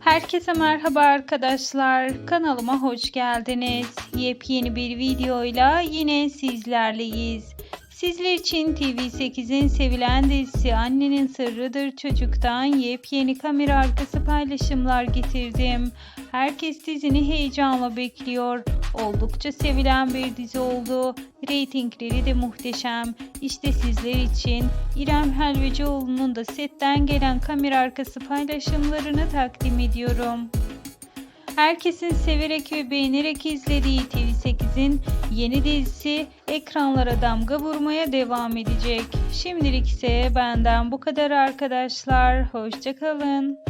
Herkese merhaba arkadaşlar. Kanalıma hoş geldiniz. Yepyeni bir videoyla yine sizlerleyiz. Sizler için TV8'in sevilen dizisi Annenin Sırrıdır Çocuk'tan yepyeni kamera arkası paylaşımlar getirdim. Herkes dizini heyecanla bekliyor. Oldukça sevilen bir dizi oldu. Reytingleri de muhteşem. İşte sizler için İrem Helvacıoğlu'nun da setten gelen kamera arkası paylaşımlarını takdim ediyorum. Herkesin severek ve beğenerek izlediği TV8'in yeni dizisi ekranlara damga vurmaya devam edecek. Şimdilik ise benden bu kadar arkadaşlar. Hoşçakalın.